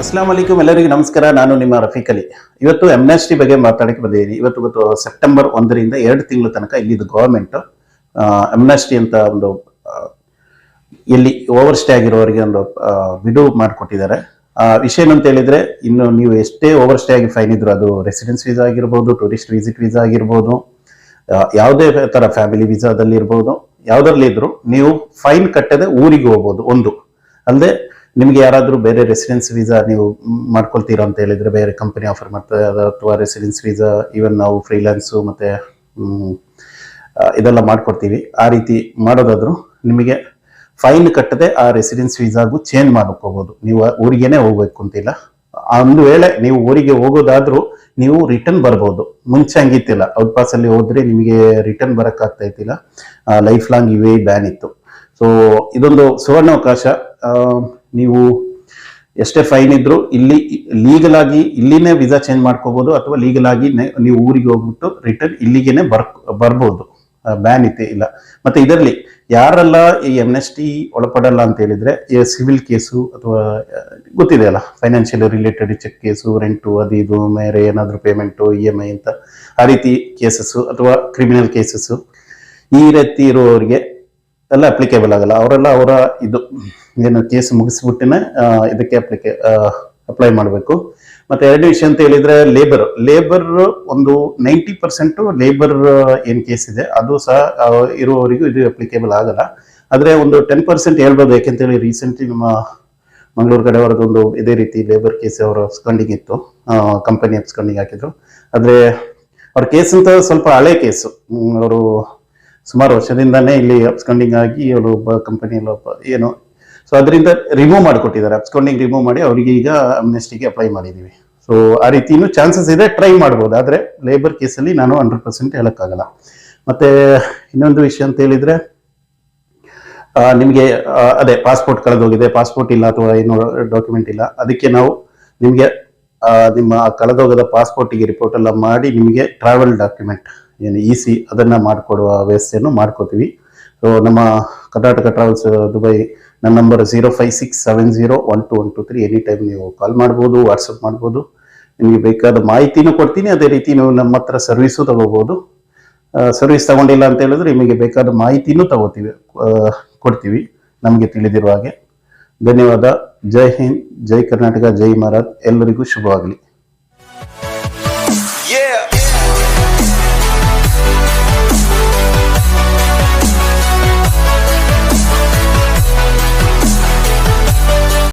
ಅಸ್ಲಾಂ ವಲೈಕುಮ್ ಎಲ್ಲರಿಗೂ ನಮಸ್ಕಾರ. ನಾನು ನಿಮ್ಮ ರಫೀಕ್ ಅಲಿ. ಇವತ್ತು ಎಮ್ನೆಸ್ಟಿ ಬಗ್ಗೆ ಮಾತಾಡಕ್ಕೆ ಬಂದಿದ್ದೀನಿ. ಇವತ್ತು ಇವತ್ತು ಸೆಪ್ಟೆಂಬರ್ ಒಂದರಿಂದ ಎರಡು ತಿಂಗಳ ತನಕ ಇಲ್ಲಿದ್ದು ಗೌರ್ಮೆಂಟ್ ಎಮ್ನೆಸ್ಟಿ ಅಂತ ಒಂದು ಎಲ್ಲಿ ಓವರ್ ಸ್ಟೇ ಆಗಿರೋರಿಗೆ ಒಂದು ಬಿಡು ಮಾಡಿಕೊಟ್ಟಿದ್ದಾರೆ. ವಿಷಯ ಏನಂತ ಹೇಳಿದ್ರೆ, ಇನ್ನು ನೀವು ಎಷ್ಟೇ ಓವರ್ ಸ್ಟೇ ಆಗಿ ಫೈನ್ ಇದ್ರು ಅದು ರೆಸಿಡೆನ್ಸ್ ವೀಸಾ ಆಗಿರ್ಬೋದು ಟೂರಿಸ್ಟ್ ವಿಸಿಟ್ ವೀಸಾ ಆಗಿರ್ಬೋದು ಯಾವುದೇ ತರ ಫ್ಯಾಮಿಲಿ ವೀಸಾದಲ್ಲಿ ಇರ್ಬೋದು, ಯಾವುದರಲ್ಲಿ ಇದ್ರು ನೀವು ಫೈನ್ ಕಟ್ಟದೆ ಊರಿಗೆ ಹೋಗ್ಬೋದು, ಒಂದು. ಅಲ್ಲದೆ ನಿಮ್ಗೆ ಯಾರಾದರೂ ಬೇರೆ ರೆಸಿಡೆನ್ಸ್ ವೀಸಾ ನೀವು ಮಾಡ್ಕೊಳ್ತೀರಾ ಅಂತ ಹೇಳಿದ್ರೆ, ಬೇರೆ ಕಂಪನಿ ಆಫರ್ ಮಾಡ್ತಾರೆ ಅಥವಾ ರೆಸಿಡೆನ್ಸ್ ವೀಸಾ ಈವನ್ ನಾವು ಫ್ರೀಲ್ಯಾನ್ಸು ಮತ್ತೆ ಇದೆಲ್ಲ ಮಾಡಿಕೊಡ್ತೀವಿ. ಆ ರೀತಿ ಮಾಡೋದಾದರೂ ನಿಮಗೆ ಫೈನ್ ಕಟ್ಟದೆ ಆ ರೆಸಿಡೆನ್ಸ್ ವೀಸಾಗೂ ಚೇಂಜ್ ಮಾಡ್ಕೋಬೋದು. ನೀವು ಊರಿಗೇನೆ ಹೋಗ್ಬೇಕು ಅಂತಿಲ್ಲ. ಒಂದು ವೇಳೆ ನೀವು ಊರಿಗೆ ಹೋಗೋದಾದ್ರೂ ನೀವು ರಿಟರ್ನ್ ಬರ್ಬೋದು. ಮುಂಚೆ ಹಂಗಿತ್ತಿಲ್ಲ. ಔಟ್ ಪಾಸ್ ಅಲ್ಲಿ ಹೋದ್ರೆ ನಿಮಗೆ ರಿಟರ್ನ್ ಬರಕ್ ಆಗ್ತಾ ಇತ್ತಿಲ್ಲ ಲೈಫ್ ಲಾಂಗ್ ಇವೇ ಬ್ಯಾನ್ ಇತ್ತು. ಸೊ ಇದೊಂದು ಸುವರ್ಣಾವಕಾಶ. ನೀವು ಎಷ್ಟೇ ಫೈನ್ ಇದ್ರು ಇಲ್ಲಿ ಲೀಗಲ್ ಆಗಿ ಇಲ್ಲಿನೇ ವಿಸಾ ಚೇಂಜ್ ಮಾಡ್ಕೋಬಹುದು ಅಥವಾ ಲೀಗಲ್ ಆಗಿ ನೀವು ಊರಿಗೆ ಹೋಗ್ಬಿಟ್ಟು ರಿಟರ್ನ್ ಇಲ್ಲಿಗೆನೆ ಬರ್ ಬರ್ಬೋದು. ಬ್ಯಾನ್ ಇತ್ತೆ ಇಲ್ಲ. ಮತ್ತೆ ಇದರಲ್ಲಿ ಯಾರೆಲ್ಲ ಈ ಎಂ ಎಸ್ ಟಿ ಒಳಪಡಲ್ಲ ಅಂತ ಹೇಳಿದ್ರೆ ಸಿವಿಲ್ ಕೇಸು ಅಥವಾ ಗೊತ್ತಿದೆ ಅಲ್ಲ financial related check case rent ಅದು ಇದು ಮೇರೆ ಏನಾದರೂ ಪೇಮೆಂಟು ಇ ಎಂ ಐ ಅಂತ ಆ ರೀತಿ ಕೇಸಸ್ಸು ಅಥವಾ ಕ್ರಿಮಿನಲ್ ಕೇಸಸ್ಸು ಈ ರೀತಿ ಇರುವವರಿಗೆ ಎಲ್ಲ ಅಪ್ಲಿಕೇಬಲ್ ಆಗಲ್ಲ. ಅವರೆಲ್ಲ ಅವರ ಇದು, ಏನು ಕೇಸ್ ಮುಗಿಸ್ಬಿಟ್ಟಿನೇ ಇದಕ್ಕೆ ಅಪ್ಲಿಕೇ ಅಪ್ಲೈ ಮಾಡಬೇಕು. ಮತ್ತೆ ಎರಡನೇ ವಿಷಯ ಅಂತ ಹೇಳಿದ್ರೆ ಲೇಬರ್ ಲೇಬರ್ ಒಂದು ನೈಂಟಿ ಪರ್ಸೆಂಟ್ ಲೇಬರ್ ಏನ್ ಕೇಸ್ ಇದೆ. ಅದು ಸಹ ಇರುವವರಿಗೂ ಇದು ಅಪ್ಲಿಕೇಬಲ್ ಆಗಲ್ಲ. ಆದ್ರೆ ಒಂದು ಟೆನ್ ಪರ್ಸೆಂಟ್ ಹೇಳ್ಬೋದು ಯಾಕೆಂತೇಳಿ ರೀಸೆಂಟ್ಲಿ ನಮ್ಮ ಮಂಗಳೂರು ಕಡೆ ಅವರದೊಂದು ಇದೇ ರೀತಿ ಲೇಬರ್ ಕೇಸ್ ಅವರ ಸ್ಕಂಡಿಂಗ್ ಇತ್ತು. ಕಂಪನಿ ಸ್ಕಂಡಿಂಗ್ ಹಾಕಿದ್ರು. ಆದ್ರೆ ಅವ್ರ ಕೇಸ್ ಅಂತ ಸ್ವಲ್ಪ ಹಳೆ ಕೇಸು ಅವರು ಸುಮಾರು ವರ್ಷದಿಂದಾನೇ ಇಲ್ಲಿ ಅಪ್ಸ್ಕೊಂಡಿಂಗ್ ಆಗಿ ಅವರು ಒಬ್ಬ ಕಂಪನಿಯಲ್ಲಿ ಒಬ್ಬ ಏನು. ಸೊ ಅದರಿಂದ ರಿಮೂವ್ ಮಾಡಿಕೊಟ್ಟಿದ್ದಾರೆ. ಅಪ್ಸ್ಕೊಂಡಿಂಗ್ ರಿಮೂವ್ ಮಾಡಿ ಅವರಿಗೆ ಈಗ ಅಮ್ನೆಸ್ಟಿಗೆ ಅಪ್ಲೈ ಮಾಡಿದ್ದೀವಿ. ಸೊ ಆ ರೀತಿಯೂ ಚಾನ್ಸಸ್ ಇದೆ ಟ್ರೈ ಮಾಡ್ಬೋದು. ಆದರೆ ಲೇಬರ್ ಕೇಸಲ್ಲಿ ನಾನು ಹಂಡ್ರೆಡ್ ಪರ್ಸೆಂಟ್ ಹೇಳೋಕ್ಕಾಗಲ್ಲ. ಮತ್ತೆ ಇನ್ನೊಂದು ವಿಷಯ ಅಂತ ಹೇಳಿದರೆ ನಿಮಗೆ ಅದೇ ಪಾಸ್ಪೋರ್ಟ್ ಕಳೆದೋಗಿದೆ. ಪಾಸ್ಪೋರ್ಟ್ ಇಲ್ಲ ಅಥವಾ ಏನು ಡಾಕ್ಯುಮೆಂಟ್ ಇಲ್ಲ. ಅದಕ್ಕೆ ನಾವು ನಿಮಗೆ ನಿಮ್ಮ ಕಳೆದೋಗದ ಪಾಸ್ಪೋರ್ಟಿಗೆ ರಿಪೋರ್ಟ್ ಎಲ್ಲ ಮಾಡಿ ನಿಮಗೆ ಟ್ರಾವೆಲ್ ಡಾಕ್ಯುಮೆಂಟ್ ಏನು ಇ ಸಿ ಅದನ್ನು ಮಾಡಿಕೊಡುವ ವ್ಯವಸ್ಥೆಯನ್ನು ಮಾಡ್ಕೋತೀವಿ. ಸೊ ನಮ್ಮ ಕರ್ನಾಟಕ ಟ್ರಾವೆಲ್ಸ್ ದುಬೈ ನನ್ನ number zero five six seven zero one two one two three any time ನೀವು ಕಾಲ್ ಮಾಡ್ಬೋದು ವಾಟ್ಸಪ್ ಮಾಡ್ಬೋದು. ನಿಮಗೆ ಬೇಕಾದ ಮಾಹಿತಿನೂ ಕೊಡ್ತೀನಿ, ಅದೇ ರೀತಿ ನೀವು ನಮ್ಮ ಹತ್ರ ಸರ್ವಿಸು ತಗೋಬೋದು. ಸರ್ವಿಸ್ ತಗೊಂಡಿಲ್ಲ ಅಂತ ಹೇಳಿದ್ರೆ ನಿಮಗೆ ಬೇಕಾದ ಮಾಹಿತಿನೂ ತಗೋತೀವಿ ಕೊಡ್ತೀವಿ ನಮಗೆ ತಿಳಿದಿರುವ ಹಾಗೆ. ಧನ್ಯವಾದ, ಜೈ ಹಿಂದ್, ಜೈ ಕರ್ನಾಟಕ, ಜೈ ಮಹಾರಾಜ್ ಎಲ್ಲರಿಗೂ ಶುಭವಾಗಲಿ.